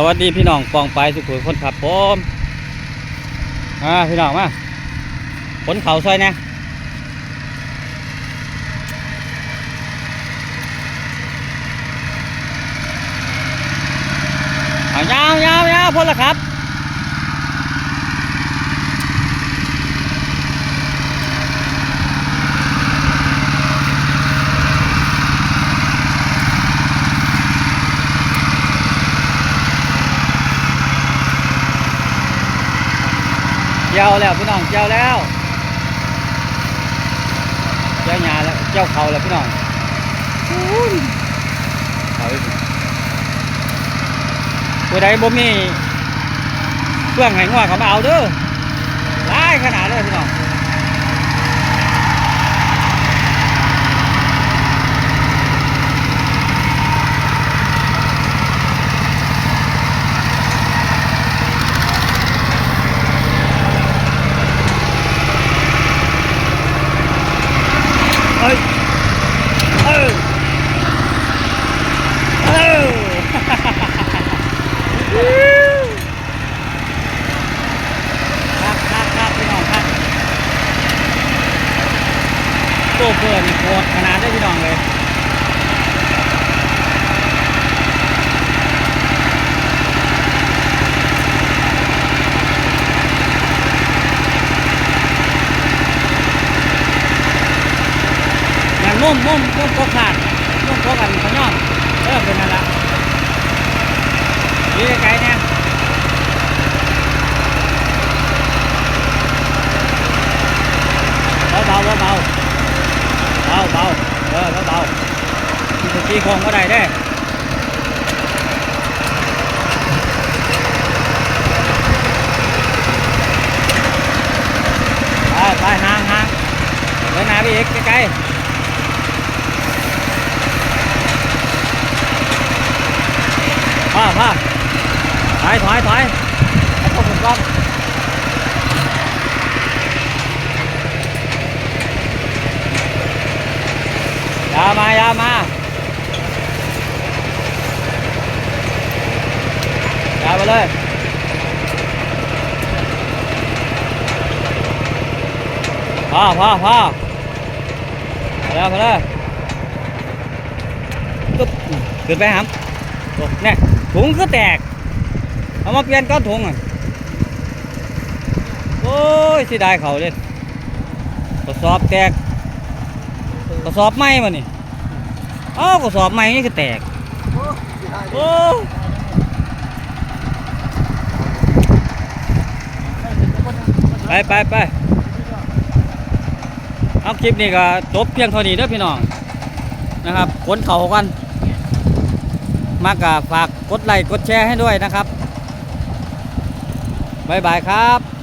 สวัสดีพี่น้องปองไปสุขุมคนขับผมอ่าพี่น้องมาขนเขาซอยนะเอายาวยาวยาวพ้นละครับ จ้าแล้วพี่น้องเจ้าแล้วเจ้าหยาแล้วเจ้าเขาแล้วพี่น้องอุ้ยเขาอีกผู้ใดบ่มีเครื่องไหงัวเขามาเอาเด้อหลายขนาดเลยพี่น้อง เอ้ยเออเออครับครับครับพี่น้องครับโตเกินโคตรขนาดได้พี่น้องเลย อย่างนุ่มนุ่มนุ่มก็ขาดนุ่มก็กันขย่อมเออเป็นนั่นละดีไกลๆเนี่ยเบาเบาเบาเบาเบาเบาเออเบาเบาที่ตะกี้คงก็ได้เด้ไปไปห่างห่างเดินหน้าไปอีกใกล้ๆพ่อพ่อถ อยถอยถอยให้พวกผมก่อนอยามาอยามาอยาไปเลยพ่อพ่อพ่อไปเลยไปเลยตุ๊บขึ้นไปหำโอ้เนี่ยถุงก็แตก เอามาเปลี่ยนก้อนถุงอะ โอ้ยเสียดายเขาเลยกระสอบแตกกระสอบไหม้มานี่เอ้ากระสอบไหม้นี่คือแตก โอ้ไปไปไปเอาคลิปนี้ก็จบเพียงเท่านี้เด้อพี่น้อง นะครับขนเขากันมากะฝากกดไลค์กดแชร์ให้ด้วยนะครับ บ๊ายบายครับ